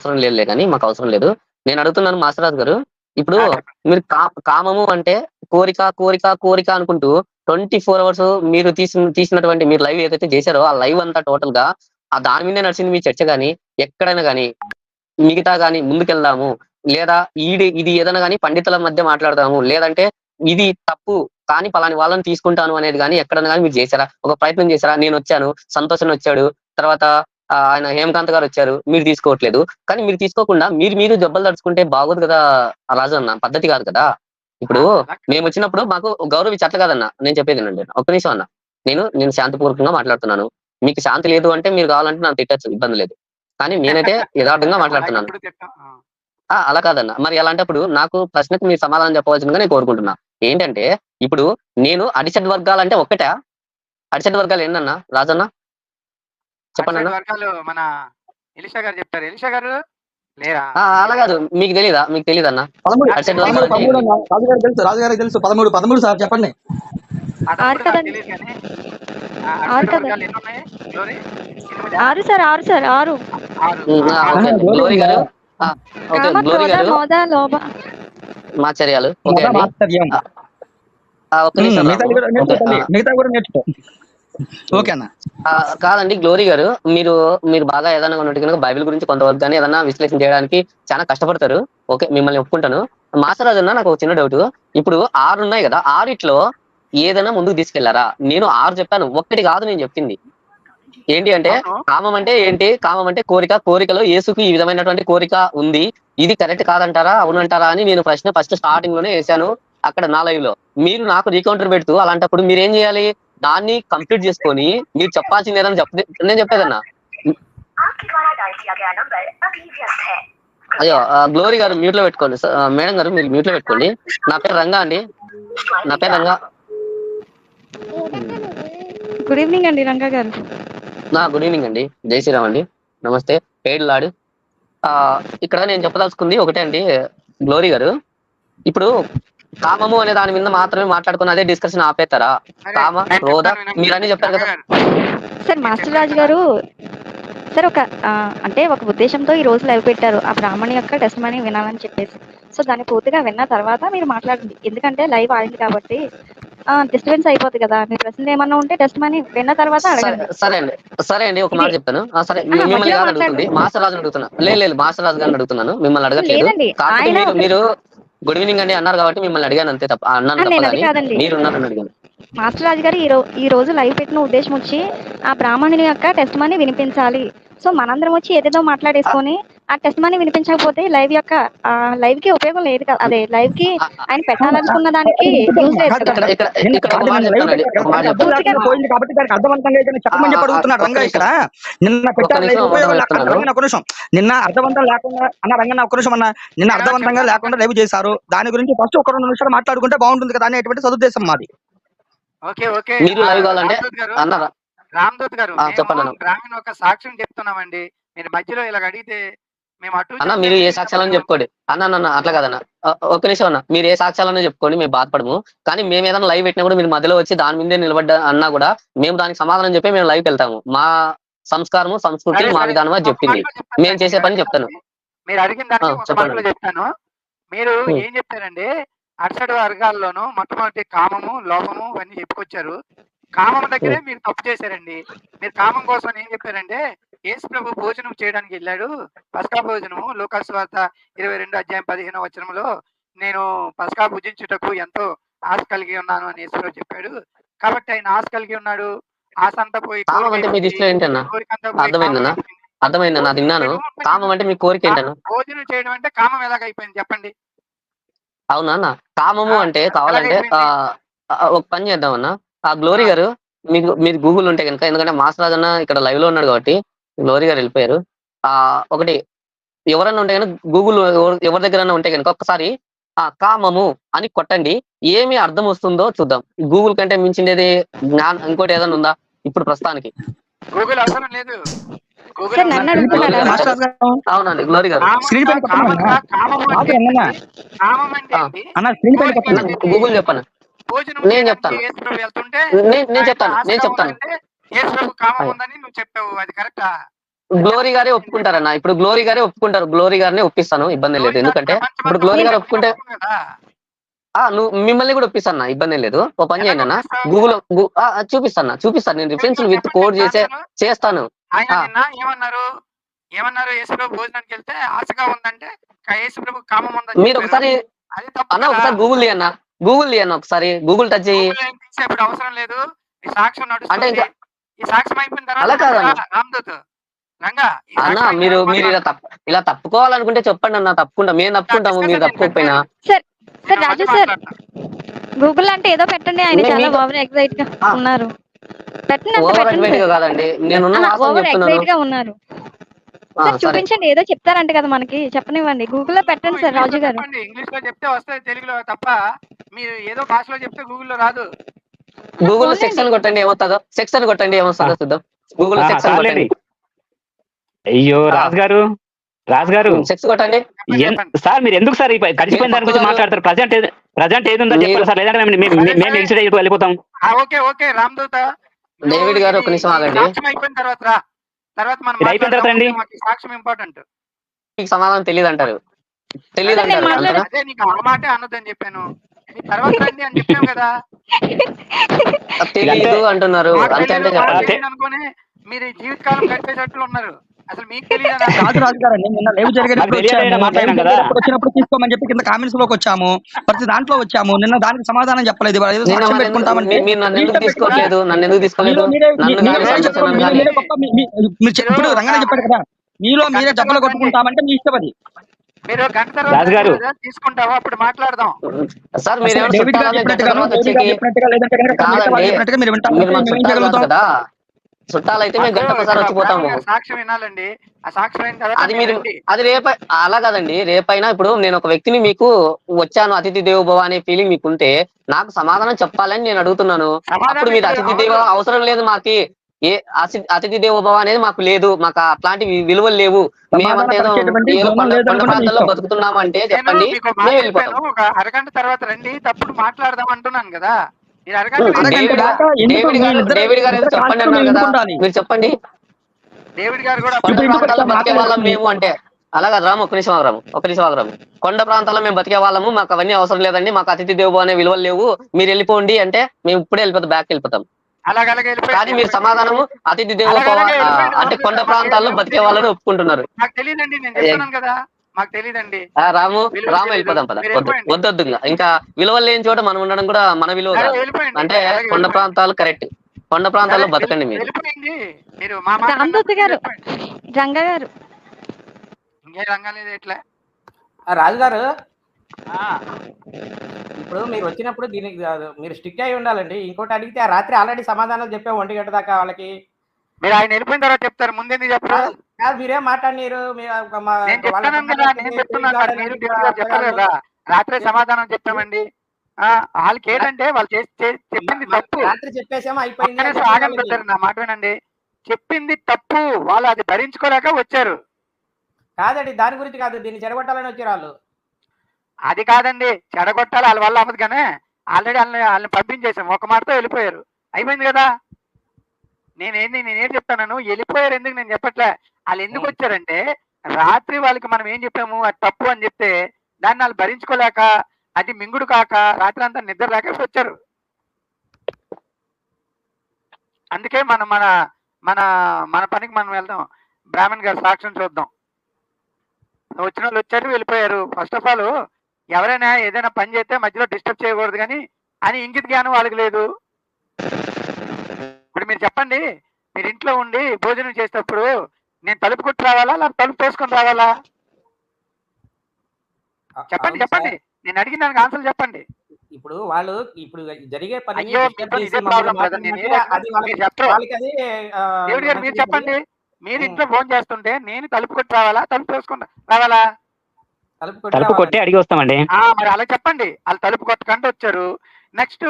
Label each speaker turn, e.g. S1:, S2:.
S1: అవసరం లేదులే కానీ మాకు అవసరం లేదు. నేను అడుగుతున్నాను మాస్టరాజు గారు ఇప్పుడు. మీరు కామము అంటే కోరిక కోరిక కోరిక అనుకుంటూ ట్వంటీ ఫోర్ అవర్స్ మీరు తీసిన తీసినటువంటి మీరు లైవ్ ఏదైతే చేశారో ఆ లైవ్ అంతా టోటల్గా ఆ దాని మీదే నడిచింది మీ చర్చ గానీ ఎక్కడైనా గానీ మిగతా గానీ ముందుకెళ్దాము. లేదా ఈడి ఇది ఏదైనా గానీ పండితుల మధ్య మాట్లాడదాము. లేదంటే ఇది తప్పు కానీ పలాని వాళ్ళని తీసుకుంటాను అనేది కానీ ఎక్కడైనా కానీ మీరు చేశారా? ఒక ప్రయత్నం చేశారా? నేను వచ్చాను సంతోషం వచ్చాడు తర్వాత ఆయన హేమకాంత్ గారు వచ్చారు. మీరు తీసుకోవట్లేదు. కానీ మీరు తీసుకోకుండా మీరు మీరు దెబ్బలు తడుచుకుంటే బాగోదు కదా రాజు అన్న. పద్ధతి కాదు కదా. ఇప్పుడు మేము వచ్చినప్పుడు మాకు గౌరవ అట్లా కాదన్న. నేను చెప్పేది అండి ఒక్క నిమిషం అన్న. నేను నేను శాంతిపూర్వకంగా మాట్లాడుతున్నాను. మీకు శాంతి లేదు అంటే మీరు కావాలంటే నాకు తిట్టచ్చు. ఇబ్బంది లేదు. కానీ నేనైతే యథార్థంగా మాట్లాడుతున్నాను. అలా కాదన్న. మరి అలాంటప్పుడు నాకు ప్రశ్నకు మీరు సమాధానం చెప్పవలసిందిగా నేను కోరుకుంటున్నా. ఏంటంటే ఇప్పుడు నేను అడిషడ్ వర్గాలు అంటే ఒక్కటా? అడిషడ్ వర్గాలు ఏంటన్నా రాజన్న? చెప్పండి అన్న.
S2: అటు వర్గాలు మన ఎలిషా గారు చెప్తారు. ఎలిషా గారు లేరా?
S1: ఆ, అలా కాదు. మీకు తెలీదా? మీకు
S3: అన్న. తెలుసు తెలుసు. పదమూడు పదమూడు సార్ చెప్పండి.
S4: ఆరు సార్ సార్
S1: మాచర్యాలు. ఓకే అండి.
S3: మాత్సర్యం.
S1: ఆ, ఒక్క
S3: ఉమ్,
S1: నిమిషం
S3: మిగతా. కూడా నేర్చుకో.
S1: ఓకే,
S3: తల్లి.
S1: ఆ.
S3: మిగతా కూడా నేర్చుకో ఓకే అన్న.
S1: ఆ, కాదండి గ్లోరీ గారు మీరు మీరు బాగా ఏదైనా ఉన్నట్టు కనుక బైబిల్ గురించి కొంతవరకు కానీ ఏదైనా విశ్లేషణ చేయడానికి చాలా కష్టపడతారు. ఓకే మిమ్మల్ని ఒప్పుకుంటాను. మాస్టర్ రాజు అన్న నాకు ఒక చిన్న డౌట్. ఇప్పుడు ఆరు ఉన్నాయి కదా ఆరిట్లో ఏదైనా ముందుకు తీసుకెళ్ళారా? నేను ఆరు చెప్పాను ఒక్కటి కాదు నేను చెప్పింది. ఏంటి అంటే. కామం అంటే ఏంటి? కామం అంటే కోరిక కోరికలో యేసుకు ఈ విధమైనటువంటి కోరిక ఉంది. ఇది కరెక్ట్ కాదంటారా? అవునంటారా అని నేను ప్రశ్న ఫస్ట్ స్టార్టింగ్లోనే వేశాను అక్కడ నా లైవ్లో మీరు నాకు రీకౌంటర్ పెడుతూ అలాంటప్పుడు మీరు ఏం చేయాలి? దాన్ని కంప్లీట్ చేసుకొని మీరు చెప్పాల్సింది ఏదన్నా చెప్ నేను చెప్పేదన్నా. అయ్యో గ్లోరీ గారు మ్యూట్లో పెట్టుకోండి. మేడం గారు మీరు మ్యూట్లో పెట్టుకోండి. నా పేరు రంగా అండి. నా పేరు రంగా.
S4: గుడ్ ఈవినింగ్ అండి రంగా గారు.
S1: నా గుడ్ ఈవినింగ్ అండి. జై శ్రీరామ్ అండి. నమస్తే. పేడు లాడు. ఇక్కడ నేను చెప్పదలుచుకుంది ఒకటే అండి గ్లోరీ గారు. ఇప్పుడు కామము అనే దాని మీద మాత్రమే మాట్లాడుకుని అదే డిస్కషన్ ఆపేస్తారా
S2: సరే,
S1: కామ
S2: నేను
S1: క్రోధ
S2: చెప్తాను వినండి.
S1: మీరు అన్ని చెప్పారు కదా.
S4: సార్ మాస్టర్ రాజు గారు సార్ ఒక అంటే ఒక ఉద్దేశంతో ఈ రోజు లైవ్ పెట్టారు. ఆ బ్రాహ్మణి యొక్క టెస్ట్ మనీ వినాలని చెప్పేసి. సో దాన్ని పూర్తిగా విన్న తర్వాత మీరు మాట్లాడండి. ఎందుకంటే లైవ్ ఆడింది కాబట్టి డిస్టర్బెన్స్ అయిపోతుంది కదా. మీ ప్రశ్నలు ఏమన్నా ఉంటే టెస్ట్ మనీ విన్న తర్వాత
S1: సరే
S4: అడగండి.
S1: సరే అండి. సరే అండి ఒక మాట చెప్తాను. ఆ, సరే మిమ్మల్ని. అడుగుతుంది. మాస్టర్ రాజు అడుగుతున్నా. లేదు మాస్టర్ రాజు గారిని అడుగుతున్నాను. మిమ్మల్ని అడగట్లేదు. మీరు గుడ్ ఈవినింగ్ అండి అన్నారు కాబట్టి మిమ్మల్ని అడిగాను అంతే తప్ప అన్నాను తప్ప కానీ మీరు ఉన్నారని అడిగాను.
S4: మాస్టర్ రాజు గారు ఈ రో ఈ రోజు లైవ్ పెట్టిన ఉద్దేశం వచ్చి ఆ బ్రాహ్మణుని యొక్క టెస్ట్ మనీ వినిపించాలి. సో మనందరం వచ్చి ఏదేదో మాట్లాడేసుకొని ఆ టెస్ట్ మనీ వినిపించకపోతే లైవ్ యొక్క లైవ్కి ఉపయోగం లేదు కదా. అదే
S1: లైవ్కి
S4: ఆయన పెట్టాలనుకున్న దానికి యూజ్ లేదు
S3: నిన్న అర్థవంతం లేకుండా అన్న రంగన్న ఒక నిమిషం అన్న నిన్న అర్థవంతంగా లేకుండా లైవ్ చేశారు. దాని గురించి ఫస్ట్ ఒక రెండు నిమిషాలు మాట్లాడుకుంటే బాగుంటుంది కదా అనేటువంటి సదుద్దేశం మాది.
S2: Okay okay.
S1: మీరు లైవ్ కావాలంటే
S2: రామ్దూత్ గారు
S1: అన్నారా
S2: రామ్దూత్ గారు
S1: ఆ,
S2: మేము
S1: చెప్పండి అన్న.
S2: బ్రాహ్మణ్ ఒక సాక్ష్యం చెప్తున్నామండి. మీరు మధ్యలో ఇలా అడిగితే మేము అటు
S1: అన్న మీరు ఏ సాక్ష్యాలను చెప్పుకోండి. అన్న అన్న, అట్లా కదన్న. ఒక్క నిమిషం అన్న. మీరు ఏ సాక్ష్యాలను చెప్పుకోండి మేము బాధపడము. కానీ మేము ఏదైనా లైవ్ పెట్టినప్పుడు మీరు మధ్యలో వచ్చి దాని మీదే నిలబడ్డ అన్నా కూడా మేము దానికి సమాధానం చెప్పి మేము లైవ్ వెళ్తాము. మా సంస్కారము సంస్కృతి మా. విధానం
S2: ఒక
S1: చెప్పింది. మేము చేసే పని చెప్తాను.
S2: మీరు అడిగిన దానికి చెప్తాను. మీరు. ఏం చెప్పారండి అరిసటి వర్గాల్లోనూ మొట్టమొదటి కామము లోపము ఇవన్నీ చెప్పుకొచ్చారు. కామం దగ్గరే మీరు తప్పు చేశారండి. మీరు కామం కోసం ఏం చెప్పారంటే యేసు ప్రభు భోజనం చేయడానికి వెళ్ళాడు. పస్కా భోజనము లోకాసు వార్త ఇరవై రెండు అధ్యాయం పదిహేను వచనంలో నేను పస్కా భుజించుటకు ఎంతో ఆశ కలిగి ఉన్నాను అని యేసు ప్రభు చెప్పాడు. కాబట్టి ఆయన ఆశ కలిగి ఉన్నాడు. ఆశ అంతా పోయి
S1: అర్థమైందన్నా? తిన్నాను కామం అంటే మీ కోరిక ఏంటన్నా?
S2: భోజనం చేయడం అంటే కామం ఎలాగైపోయింది చెప్పండి.
S1: అవునా అన్న కామము అంటే కావాలంటే ఒక పని చేద్దామన్నా ఆ గ్లోరీ గారు మీకు మీరు గూగుల్ ఉంటే కనుక ఎందుకంటే మాస్ రాజ్ అన్న ఇక్కడ లైవ్లో ఉన్నాడు కాబట్టి గ్లోరీ గారు వెళ్ళిపోయారు. ఆ ఒకటి ఎవరన్నా ఉంటే కనుక గూగుల్ ఎవరి దగ్గర ఉంటే కనుక ఒక్కసారి ఆ కామము అని కొట్టండి. ఏమి అర్థం వస్తుందో చూద్దాం. గూగుల్ కంటే మించిండేది జ్ఞానం ఇంకోటి ఏదైనా ఉందా? ఇప్పుడు ప్రస్తుతానికి.
S2: గూగుల్ అవసరం లేదు.
S1: అవునండి గ్లోరీ గారు.
S3: స్క్రీన్ పైన
S1: గూగుల్ నేను చెప్తాను. నేను చెప్తాను. నేను చెప్తాను. గ్లోరీ గారే ఒప్పుకుంటారన్న. ఇప్పుడు గ్లోరీ గారే ఒప్పుకుంటారు. గ్లోరీ గారినే ఒప్పిస్తాను. ఇబ్బంది లేదు. ఎందుకంటే ఇప్పుడు గ్లోరీ గారు ఒప్పుకుంటే ఆ నువ్వు మిమ్మల్ని కూడా ఒప్పిస్తాను? ఇబ్బంది ఏం లేదు. ఓ పని చేయండి అన్న. గూగుల్ చూపిస్తాను? చూపిస్తాను. నేను రిఫరెన్స్ విత్ కోడ్ చేసే చేస్తాను.
S2: ఆయన. నిన్న ఏమన్నారు? ఏమన్నారు యేసుప్రభు భోజనానికి వెళ్తే ఆశగా ఉందంటే యేసుప్రభు కామం ఉందని
S1: మీరు. ఒకసారి అన్న. ఒకసారి గూగుల్ అన్న. గూగుల్ అన్న ఒకసారి. గూగుల్ టచ్ చేయి.
S2: ఇప్పుడు అవసరం లేదు. ఈ సాక్ష్యం
S1: అంటే
S2: నడుస్తుంది ఈ సాక్ష్యం అయిపోయిన తర్వాత రామ్దూత్. రంగా
S1: అన్న మీరు మీరు ఇలా తప్పు ఇలా తప్పుకోవాలనుకుంటే చెప్పండి అన్న. తప్పుకుంటా. మేము తప్పుకుంటాము మీరు తప్పుకోకపోయినా.
S4: Sir Raju sir. గూగుల్ అంటే ఏదో పెట్టండి. ఆయన చాలా ఓవర్
S1: ఎగ్జైట్గా.
S4: ఉన్నారు.
S1: ఓవర్ కాదండి.
S4: ఓవర్గా ఉన్నారు. సార్ చూపించండి. ఏదో చెప్తారంట కదా మనకి. చెప్పనివ్వండి. గూగుల్లో పెట్టండి సార్ రాజు గారు
S2: ఇంగ్లీష్లో చెప్తే వస్తుంది తెలుగులో తప్ప మీరు ఏదో భాషలో చెప్తే గూగుల్లో రాదు.
S1: గూగుల్. సెక్షన్ కొట్టండి ఏమవుతుందో సెక్షన్ కొట్టండి ఏమొస్తుందో చూద్దాం. గూగుల్ సెక్షన్ కొట్టండి.
S5: అయ్యో. రాజు గారు రాజు గారు
S1: సెక్స్ కొట్టండి.
S5: సార్ మీరు ఎందుకు సార్ గడిచిపోయిన దాని గురించి మాట్లాడతారు? ప్రజెంట్ ప్రజెంట్ ఏది ఉందో చెప్పాలి సార్. లేదంటే మేము- మేము అయిపోయి వెళ్ళిపోతాం.
S2: ఆ, ఓకే ఓకే. రామ్దూత
S1: డేవిడ్ గారు, ఒక నిమిషం ఆగండి.
S2: సాక్ష్యం అయిపోయిన తర్వాత రా. తర్వాత మనం
S5: అయిపోయిన తర్వాత. రండి.
S2: సాక్ష్యం ఇంపార్టెంట్
S1: మీకు సమాధానం తెలియదు అంటారు తెలియదు అంటారు
S2: అదే నీకు ఆ మాటే అనొద్దని చెప్పాను. తర్వాత రండి అని చెప్పాం కదా.
S1: తెలియదు అంటున్నారు. అంతే అంటే
S2: అనుకోని మీరు జీవితకాలం గడిపేటట్లు ఉన్నారు. అసలు మీకు
S3: రాజు రాజు గారు అండి నిన్న లైవ్ జరిగేటప్పుడు వచ్చినప్పుడు తీసుకోమని చెప్పి కింద కామెంట్స్లోకి వచ్చాము. ప్రతి దాంట్లో వచ్చాము. నిన్న దానికి సమాధానం చెప్పలేదు. ఇప్పుడు రంగనే చెప్పాడు కదా. మీలో మీరే డబ్బులు కొట్టుకుంటామంటే మీ ఇష్టం అది.
S2: మీరు గంట తర్వాత
S5: రాజు గారు.
S2: కదా, తీసుకుంటావా అప్పుడు మాట్లాడదాం.
S1: సార్ మీరు
S3: చెప్పినట్టుగా లేదంటే మీరు వింటారు
S1: కాదు. చుట్టాలు అయితే మేము గంట
S2: అప్పుడు
S1: ఒకసారి వచ్చిపోతాము.
S2: సాక్ష్యం వినాలండి. ఆ సాక్ష్యం అయిన తర్వాత
S1: అది మీరు. అది రేప అలా కాదండి. రేపైనా ఇప్పుడు నేను ఒక వ్యక్తిని మీకు వచ్చాను అతిథి దేవోభవ అనే ఫీలింగ్ మీకు ఉంటే నాకు సమాధానం చెప్పాలని నేను అడుగుతున్నాను. అప్పుడు మీరు అతిథి దేవ. అవసరం లేదు మాకి. ఏ అతిథి దేవోభవ అనేది మాకు లేదు. మాకు అట్లాంటి విలువలు లేవు. మేమంతా ఏదో కొండ
S3: లేదనుకుంటే
S1: కొండ
S3: మీ
S1: ప్రాంతాల్లో
S3: ఇష్టం.
S1: బతుకుతున్నాం అంటే
S2: నేను
S1: చెప్పండి.
S2: ఒక అరగంట తర్వాత రండి. తప్పుడు మాట్లాడదాం అంటున్నాను కదా. మీరు
S1: చెప్పండి
S3: రాష్ట్రం
S1: అన్నారు కదా
S3: ఎందుకు ఉండాలి?
S1: మీరు చెప్పండి
S2: డేవిడ్ గారు కూడా
S1: ప్రాంతాల్లో? బతికే వాళ్ళం. మేము అంటే అలాగా రాము ఒక నిమిషం ఆగరాము ఒక నిమిషం ఆగరాము కొండ ప్రాంతాల్లో మేము బతికే వాళ్ళము మాకు అవన్నీ అవసరం లేదండి మాకు అతిథి దేవు అనే విలువలు లేవు మీరు వెళ్ళిపోండి అంటే మేము ఇప్పుడే వెళ్ళిపోతాం బ్యాక్ వెళ్ళిపోతాం కానీ మీరు సమాధానము అతిథి దేవ. అంటే కొండ ప్రాంతాల్లో బతికే వాళ్ళని ఒప్పుకుంటున్నారు
S2: నాకు తెలియదండి నేను చెప్తున్నాను కదా మాకు తెలియదండి
S1: ఆ, రాము
S2: విలువ
S1: రాము. వెళ్ళిపోదాం పద. వద్దొద్దు ఇంకా. విలువలు లేని చోట మనం ఉండడం కూడా మన విలువ అంటే కొండ. ప్రాంతాలు కరెక్ట్. కొండ ప్రాంతాల్లో బతకండి మీరు.
S4: గారు. రంగ గారు.
S2: రంగాలేదు ఎట్లా
S6: రాజుగారు ఇప్పుడు మీరు వచ్చినప్పుడు దీనికి మీరు స్టిక్ అయి ఉండాలండి. ఇంకోటి అడిగితే ఆ రాత్రి ఆల్రెడీ సమాధానాలు చెప్పాం ఒంటి గంట దాకా వాళ్ళకి.
S2: మీరు ఆయన వెళ్ళిపోయిన తర్వాత చెప్తారు. ముందేంది చెప్పరా?
S6: కాదు మీరేం మాట్లాడినారు
S2: రాత్రి సమాధానం చెప్పామండి. వాళ్ళకి ఏంటంటే వాళ్ళు చెప్పింది తప్పు.
S6: రాత్రి చెప్పేసాము అయిపోయింది
S2: ఆగండి నా మాట వినండి. చెప్పింది తప్పు వాళ్ళు అది భరించుకోలేక వచ్చారు.
S6: కాదండి దాని గురించి కాదు దీన్ని చెడగొట్టాలని వచ్చారు వాళ్ళు.
S2: అది కాదండి చెడగొట్టాలి వాళ్ళ వల్ల అవ్వదు కానీ ఆల్రెడీ వాళ్ళని వాళ్ళని పంపించేసాం. ఒక మాటతో వెళ్ళిపోయారు. అయిపోయింది కదా? నేనేంది నేనేం చెప్తాను? వెళ్ళిపోయారు ఎందుకు? నేను చెప్పట్లే. వాళ్ళు ఎందుకు వచ్చారంటే రాత్రి వాళ్ళకి మనం ఏం చెప్పాము? అది తప్పు అని చెప్తే దాన్ని వాళ్ళు భరించుకోలేక అది మింగుడు కాక రాత్రి అంతా నిద్ర లేక వచ్చారు. అందుకే మనం మన మన మన పనికి మనం వెళ్దాం. బ్రాహ్మణ్ గారి సాక్ష్యం చూద్దాం. వచ్చిన వాళ్ళు వచ్చారు వెళ్ళిపోయారు. ఫస్ట్ ఆఫ్ ఆల్ ఎవరైనా ఏదైనా పని చేస్తే మధ్యలో డిస్టర్బ్ చేయకూడదు కానీ అని ఇంగిత జ్ఞానం వాళ్ళకి లేదు. మీరు చెప్పండి. మీరు ఇంట్లో ఉండి భోజనం చేసేటప్పుడు నేను తలుపు కొట్టి రావాలా? లేదా తలుపు తోసుకొని రావాలా? చెప్పండి చెప్పండి. నేను అడిగిన దానికి ఆన్సర్ చెప్పండి.
S6: ఇప్పుడు వాళ్ళు ఇప్పుడు జరిగే పని
S2: మీరు చెప్పరు.
S6: వాళ్ళకి అది ఆ,
S2: దేవుడి గారు మీరు చెప్పండి. మీరు. ఇంట్లో ఫోన్ చేస్తుంటే నేను తలుపు కొట్టి రావాలా? తలుపు తోసుకొని రావాలా?
S6: తలుపు కొట్టి
S5: తలుపు
S6: రావాలి.
S5: కొట్టి అడిగి వస్తామండి.
S2: ఆ మరి అలా చెప్పండి. వాళ్ళు తలుపు కొట్టకుండా వచ్చారు. నెక్స్ట్